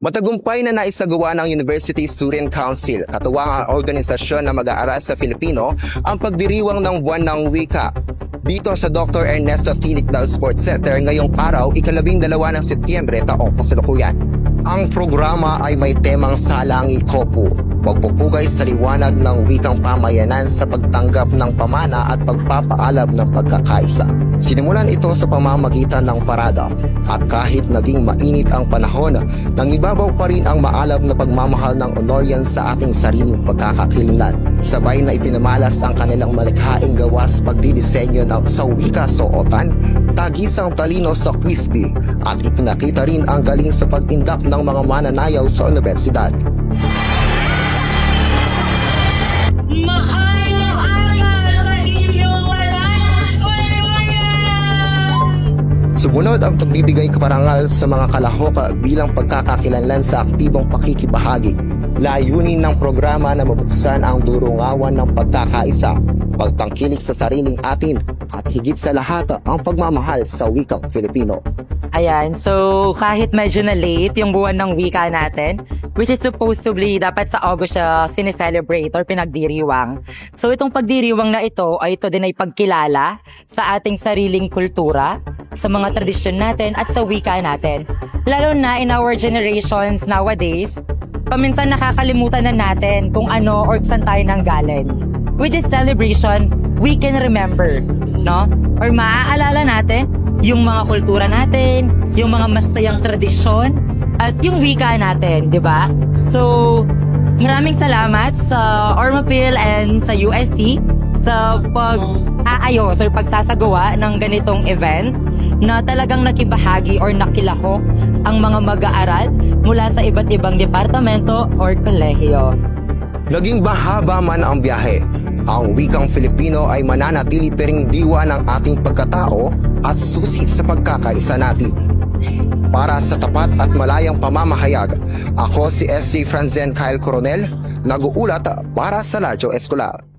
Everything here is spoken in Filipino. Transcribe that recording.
Matagumpay na naisagawa ng University Student Council, katuwang ang organisasyon na mag-aaral sa Filipino, ang pagdiriwang ng buwan ng wika. Dito sa Dr. Ernesto Tinicdal Sports Center ngayong araw, ikalabing dalawa ng Setyembre taong kasalukuyan. Ang programa ay may temang Salangi Kopu, pagpupugay sa liwanag ng wikang pamayanan sa pagtanggap ng pamana at pagpapaalab ng pagkakaisa. Sinimulan ito sa pamamagitan ng parada at kahit naging mainit ang panahon, nangibabaw pa rin ang maalab na pagmamahal ng Honorian sa ating sariling pagkakakilanlan. Sabay na ipinamalas ang kanilang malikhaing gawa sa pagdidisenyo ng sa wika suotan, tagisang talino sa crispy at ipinakita rin ang galing sa pag-indak ng mga mananayaw sa universidad. Sumunod ang pagbibigay kaparangal sa mga kalahok bilang pagkakakilanlan sa aktibong pakikibahagi. Layunin ng programa na mabuksan ang durungawan ng pagkakaisa, pagtangkilik sa sariling atin, at higit sa lahat ang pagmamahal sa wikang Filipino. Ayan, so kahit medyo na late yung buwan ng wika natin, which is supposed to be dapat sa August siya sineselebrate or pinagdiriwang. So itong pagdiriwang na ito ay ito din ay pagkilala sa ating sariling kultura, sa mga tradisyon natin at sa wika natin. Lalo na in our generations nowadays, paminsan nakakalimutan na natin kung ano or saan tayo nanggaling. With this celebration, we can remember, no? Or maaalala natin yung mga kultura natin, yung mga masayang tradisyon, at yung wika natin, di ba? So, maraming salamat sa Ormapil and sa USC sa pag-aayos or pagsasagawa ng ganitong event na talagang nakibahagi or nakilahok ang mga mag-aaral mula sa iba't ibang departamento or kolehiyo. Naging bahaba man ang biyahe, ang wikang Filipino ay mananatili pa ring diwa ng ating pagkatao at susi sa pagkakaisa natin. Para sa tapat at malayang pamamahayag, ako si SJ Franzen Kyle Coronel, nag-uulat para sa Radyo Escolar.